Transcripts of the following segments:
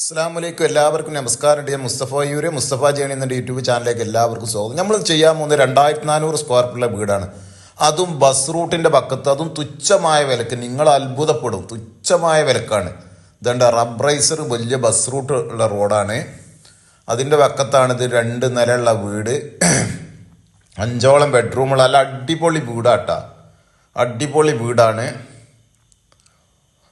അസ്സാമലൈക്കും എല്ലാവർക്കും നമസ്കാരം ഞാൻ മുസ്തഫ യൂര് മുസ്തഫ ജേണി എന്ന യൂട്യൂബ് ചാനലിലേക്ക് എല്ലാവർക്കും സ്വാഗതം. നമ്മൾ ചെയ്യാൻ പോകുന്നത് രണ്ടായിരത്തി നാനൂറ് സ്ക്വയർ ഫീറ്റുള്ള വീടാണ്. അതും ബസ് റൂട്ടിന്റെ പക്കത്ത് അതും തുച്ഛമായ വിലക്ക് നിങ്ങൾ അത്ഭുതപ്പെടും. തുച്ഛമായ വിലക്കാണ്. ഇതുണ്ട് റബ്രൈസർ വലിയ ബസ് റൂട്ട് ഉള്ള റോഡാണ് അതിന്റെ പക്കത്താണ് ഇത് രണ്ട് നിലയുള്ള വീട്. അഞ്ചോളം ബെഡ്റൂമുള്ള നല്ല അടിപൊളി വീടാട്ടാ. അടിപൊളി വീടാണ്.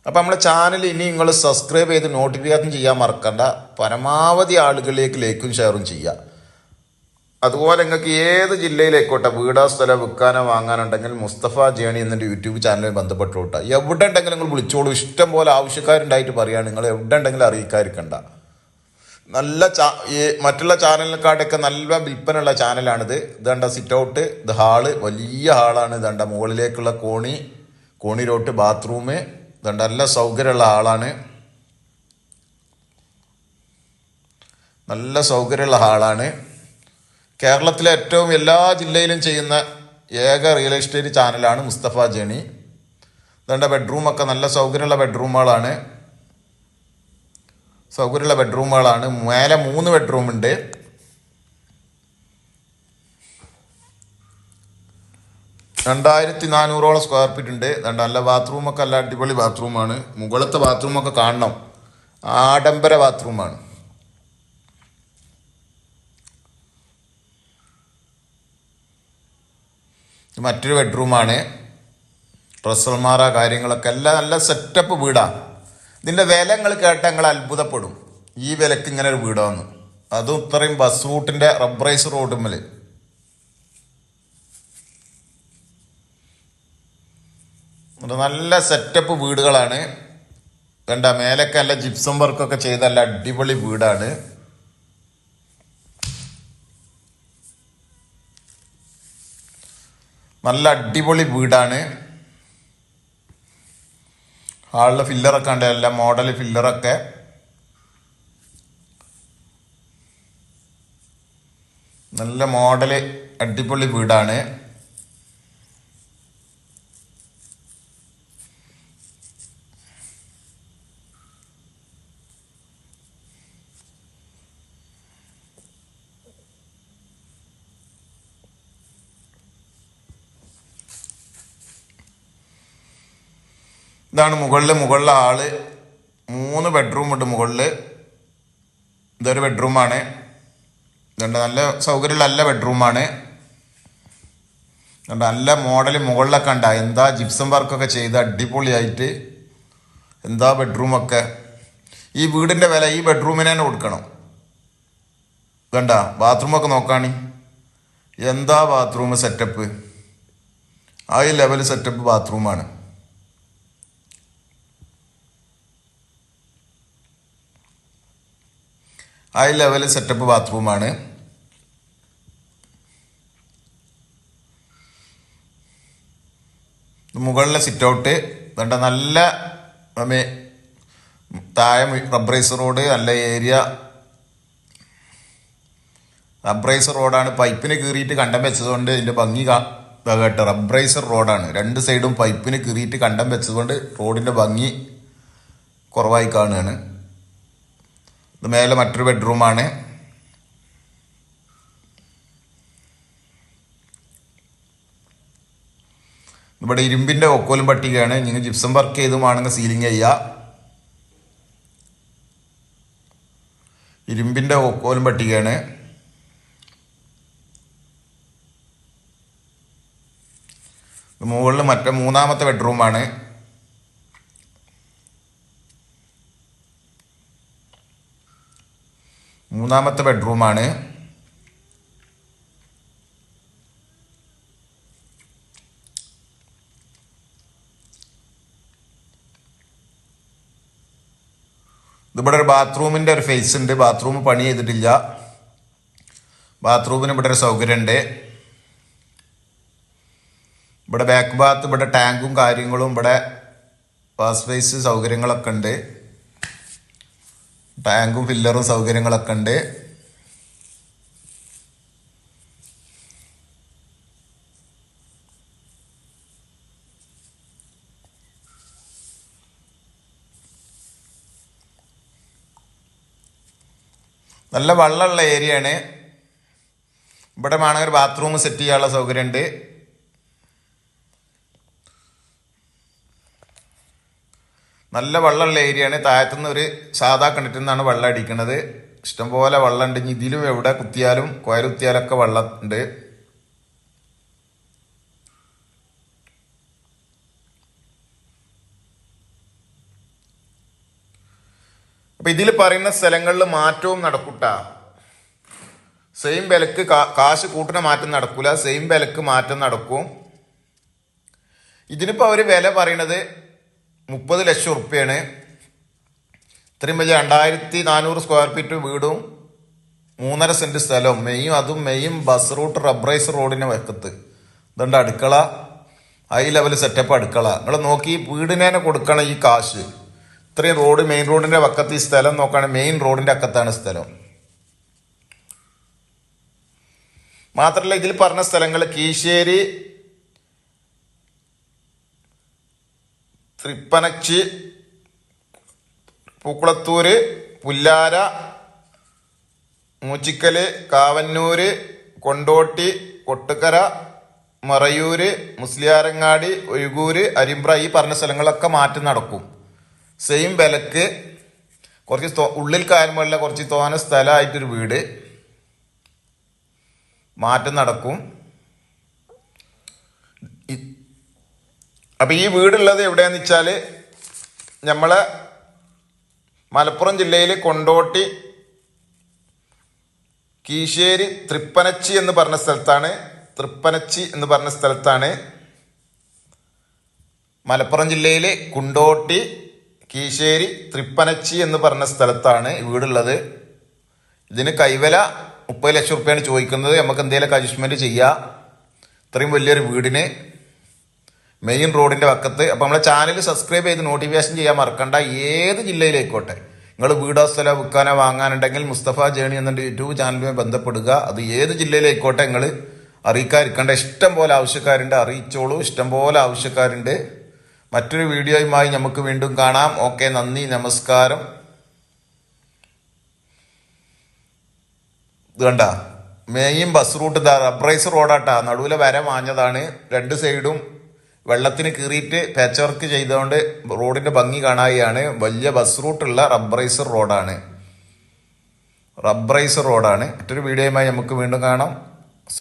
അപ്പം നമ്മുടെ ചാനൽ ഇനി നിങ്ങൾ സബ്സ്ക്രൈബ് ചെയ്ത് നോട്ടിഫിക്കേഷൻ ചെയ്യാൻ മറക്കണ്ട. പരമാവധി ആളുകളിലേക്ക് ലൈക്കും ഷെയറും ചെയ്യുക. അതുപോലെ നിങ്ങൾക്ക് ഏത് ജില്ലയിലേക്കോട്ടെ വീടോ സ്ഥലം വിൽക്കാനോ വാങ്ങാനുണ്ടെങ്കിൽ മുസ്തഫ ജേണി എന്നൊരു യൂട്യൂബ് ചാനലിൽ ബന്ധപ്പെട്ടോട്ടെ എവിടെ ഉണ്ടെങ്കിലും നിങ്ങൾ വിളിച്ചോളൂ. ഇഷ്ടം പോലെ ആവശ്യക്കാരുണ്ടായിട്ട് പറയുകയാണ്. നിങ്ങൾ എവിടെ ഉണ്ടെങ്കിലും അറിയിക്കാതിരിക്കണ്ട. നല്ല ചാ ഈ മറ്റുള്ള ചാനലിനെക്കാട്ടൊക്കെ നല്ല വിൽപ്പനയുള്ള ചാനലാണിത് ഇതേണ്ട സിറ്റ് ഔട്ട് ഇത് ഹാൾ. വലിയ ഹാളാണ്. ഇതേണ്ട മുകളിലേക്കുള്ള കോണി കോണിലോട്ട് ബാത്റൂം ഇതണ്ട നല്ല സൗകര്യമുള്ള ആളാണ്. നല്ല സൗകര്യമുള്ള ആളാണ്. കേരളത്തിലെ ഏറ്റവും എല്ലാ ജില്ലയിലും ചെയ്യുന്ന ഏക റിയൽ എസ്റ്റേറ്റ് ചാനലാണ് മുസ്തഫ ജേണി. അതുകൊണ്ട് ബെഡ്റൂമൊക്കെ നല്ല സൗകര്യമുള്ള ബെഡ്റൂമുകളാണ് സൗകര്യമുള്ള ബെഡ്റൂമുകളാണ് മേലെ മൂന്ന് ബെഡ്റൂം രണ്ടായിരത്തി നാനൂറോളം സ്ക്വയർ ഫീറ്റ് ഉണ്ട് നല്ല ബാത്റൂമൊക്കെ നല്ല അടിപൊളി ബാത്റൂമാണ് മുകളത്തെ ബാത്റൂമൊക്കെ കാണണം. ആഡംബര ബാത്റൂമാണ് മറ്റൊരു ബെഡ്റൂമാണ് ഡ്രസ്സൽമാറ കാര്യങ്ങളൊക്കെ. എല്ലാം നല്ല സെറ്റപ്പ് വീടാണ്. ഇതിന്റെ വില നിങ്ങൾ കേട്ടാൽ നിങ്ങൾ അത്ഭുതപ്പെടും. ഈ വിലക്ക് ഇങ്ങനെ ഒരു വീടാന്ന്. അതും ഇത്രയും ബസ് റൂട്ടിന്റെ റബ്രൈസ് റോഡുമ്മൽ നല്ല സെറ്റപ്പ് വീടുകളാണ്. കണ്ട മേലൊക്കെ നല്ല ജിപ്സം വർക്കൊക്കെ ചെയ്ത നല്ല അടിപൊളി വീടാണ്. നല്ല അടിപൊളി വീടാണ്. ഹാളിലെ ഫില്ലറൊക്കെ ഉണ്ട് എല്ലാ മോഡൽ ഫില്ലറൊക്കെ നല്ല മോഡൽ അടിപൊളി വീടാണ്. ഇതാണ് മുകളിൽ മുകളിലെ ആൾ. മൂന്ന് ബെഡ്റൂം ഉണ്ട് മുകളിൽ ഇതൊരു ബെഡ്റൂമാണ് ഇതുണ്ട് നല്ല സൗകര്യമുള്ള നല്ല ബെഡ്റൂമാണ് ഇതുണ്ട് നല്ല മോഡൽ മുകളിലൊക്കെ ഉണ്ട്. എന്താ ജിപ്സം വർക്കൊക്കെ ചെയ്ത് അടിപൊളിയായിട്ട് എന്താ ബെഡ്റൂമൊക്കെ ഈ വീടിന്റെ വില ഈ ബെഡ്റൂമിന് തന്നെ കൊടുക്കണം. കണ്ട ബാത്റൂമൊക്കെ നോക്കാണി. എന്താ ബാത്റൂം സെറ്റപ്പ് ആ ലെവൽ സെറ്റപ്പ് ബാത്റൂമാണ് ഹൈ ലെവൽ സെറ്റപ്പ് ബാത്റൂമാണ് മുകളിലെ സിറ്റ് ഔട്ട് വേണ്ട നല്ല താഴെ റബ്രൈസ് റോഡ് നല്ല ഏരിയ റബ്രൈസർ റോഡാണ് പൈപ്പിന് കീറിയിട്ട് കണ്ടം വെച്ചതുകൊണ്ട് ഇതിന്റെ ഭംഗി കേട്ടോ റബ്രൈസർ റോഡാണ് രണ്ട് സൈഡും പൈപ്പിന് കീറിയിട്ട് കണ്ടം വെച്ചതുകൊണ്ട് റോഡിന്റെ ഭംഗി കുറവായി കാണുകയാണ്. ഇത് മേലെ മറ്റൊരു ബെഡ്റൂമാണ്. ഇവിടെ ഇരുമ്പിന്റെ ഒക്കോലും പട്ടികയാണ്. നിങ്ങൾ ജിപ്സം വർക്ക് ചെയ്തുമാണെങ്കിൽ സീലിംഗ് ചെയ്യുക ഇരുമ്പിന്റെ ഒക്കോലും പട്ടികയാണ്. മുകളിൽ മറ്റേ മൂന്നാമത്തെ ബെഡ്റൂമാണ്. മൂന്നാമത്തെ ബെഡ്റൂമാണ്. ഇതിവിടെ ഒരു ബാത്റൂമിന്റെ ഒരു ഫേസ് ഉണ്ട്. ബാത്റൂം പണി ചെയ്തിട്ടില്ല. ബാത്റൂമിന് ഇവിടെ ഒരു സൗകര്യമുണ്ട്. ഇവിടെ ബാക്ക് ബാത്ത് ഇവിടെ ടാങ്കും കാര്യങ്ങളും ഇവിടെ വാഷ് സ്പേസ് സൗകര്യങ്ങളൊക്കെ ഉണ്ട്. ടാങ്കും ഫില്ലറും സൗകര്യങ്ങളൊക്കെ ഉണ്ട്. നല്ല വെള്ളമുള്ള ഏരിയയാണ്. ഇവിടെ വേണമെങ്കിൽ ബാത്റൂം സെറ്റ് ചെയ്യാനുള്ള സൗകര്യമുണ്ട്. നല്ല വെള്ളമുള്ള ഏരിയയാണ്. താഴത്തുനിന്ന് ഒരു സാധാ കിണറ്റിൽ നിന്നാണ് വെള്ളം അടിക്കുന്നത് ഇഷ്ടംപോലെ വെള്ളം ഉണ്ട് ഇതിലും എവിടെ കുത്തിയാലും കോയൽ കുത്തിയാലൊക്കെ വെള്ളം ഉണ്ട് അപ്പൊ ഇതിൽ പറയുന്ന സ്ഥലങ്ങളിൽ മാറ്റവും നടക്കൂട്ട. സെയിം വിലക്ക് കാശ് കൂട്ടിന് മാറ്റം നടക്കൂല. സെയിം വിലക്ക് മാറ്റം നടക്കും. ഇതിനിപ്പോ അവർ വില പറയണത് മുപ്പത് ലക്ഷം ഉറുപ്പ്യാണ്. ഇത്രയും വലിയ രണ്ടായിരത്തി നാനൂറ് സ്ക്വയർ ഫീറ്റ് വീടും മൂന്നര സെന്റ് സ്ഥലവും. മെയ്യും അതും മെയ്യും ബസ് റൂട്ട് റബ്രൈസ് റോഡിന് വക്കത്ത്. ഇതുണ്ട് അടുക്കള. ഹൈ ലെവൽ സെറ്റപ്പ് അടുക്കള. നിങ്ങൾ നോക്കി വീടിനെ കൊടുക്കണം ഈ കാശ്. ഇത്രയും റോഡ് മെയിൻ റോഡിന്റെ വക്കത്ത് ഈ സ്ഥലം നോക്കുകയാണെങ്കിൽ മെയിൻ റോഡിന്റെ അക്കത്താണ് സ്ഥലം. മാത്രമല്ല ഇതിൽ പറഞ്ഞ സ്ഥലങ്ങൾ കീശ്ശേരി തൃപ്പനച്ചി പൂക്കുളത്തൂര് പുല്ലാര മൂച്ചിക്കൽ കാവന്നൂര് കൊണ്ടോട്ടി കൊട്ടുക്കര മറയൂര് മുസ്ലിയാരങ്ങാടി ഒഴുകൂര് അരിമ്പ്ര ഈ പറഞ്ഞ സ്ഥലങ്ങളൊക്കെ മാറ്റി നടക്കും. സെയിം വിലക്ക് കുറച്ച് ഉള്ളിൽ കാര്യമുള്ള കുറച്ച് തോന സ്ഥലമായിട്ടൊരു വീട് മാറ്റം നടക്കും. ഇ- അപ്പൊ ഈ വീടുള്ളത് എവിടെയാന്ന് വെച്ചാൽ നമ്മൾ മലപ്പുറം ജില്ലയിൽ കൊണ്ടോട്ടി കീശേരി തൃപ്പനച്ചി എന്ന് പറഞ്ഞ സ്ഥലത്താണ് തൃപ്പനച്ചി എന്ന് പറഞ്ഞ സ്ഥലത്താണ് മലപ്പുറം ജില്ലയിലെ കുണ്ടോട്ടി കീശേരി തൃപ്പനച്ചി എന്ന് പറഞ്ഞ സ്ഥലത്താണ് വീടുള്ളത്. ഇതിന് കൈവല മുപ്പത് ലക്ഷം റുപ്യാണ് ചോദിക്കുന്നത്. നമുക്ക് എന്തെങ്കിലും അഡ്ജസ്റ്റ്മെന്റ് ചെയ്യാം. ഇത്രയും വലിയൊരു വീടിന് മെയിൻ റോഡിന്റെ വക്കത്ത്. അപ്പൊ നമ്മളെ ചാനൽ സബ്സ്ക്രൈബ് ചെയ്ത് നോട്ടിഫിക്കേഷൻ ചെയ്യാൻ മറക്കണ്ട. ഏത് ജില്ലയിലേക്കോട്ടെ നിങ്ങൾ വീടോ സ്ഥലോ വിൽക്കാനോ വാങ്ങാനുണ്ടെങ്കിൽ മുസ്തഫ ജേണി എന്ന യൂട്യൂബ് ചാനലുമായി ബന്ധപ്പെടുക. അത് ഏത് ജില്ലയിലേക്കോട്ടെ നിങ്ങൾ അറിയിക്കാതിരിക്കേണ്ട. ഇഷ്ടം പോലെ ആവശ്യക്കാരുണ്ട്. അറിയിച്ചോളൂ. ഇഷ്ടം പോലെ ആവശ്യക്കാരുണ്ട്. മറ്റൊരു വീഡിയോയുമായി നമുക്ക് വീണ്ടും കാണാം. ഓക്കെ നന്ദി നമസ്കാരം. ഇത് കണ്ട മെയിൻ ബസ് റൂട്ട് റബ്രൈസ് റോഡാട്ടാ നടുവിലെ വര മാഞ്ഞതാണ്. രണ്ട് സൈഡും വെള്ളത്തിന് കീറിയിട്ട് പാച്ച് വർക്ക് ചെയ്തുകൊണ്ട് റോഡിന്റെ ഭംഗി കാണാതെയാണ് വലിയ ബസ് റൂട്ടുള്ള റബ്ബറൈസർ റോഡാണ് റബ്ബറൈസർ റോഡാണ് മറ്റൊരു വീഡിയോയുമായി നമുക്ക് വീണ്ടും കാണാം.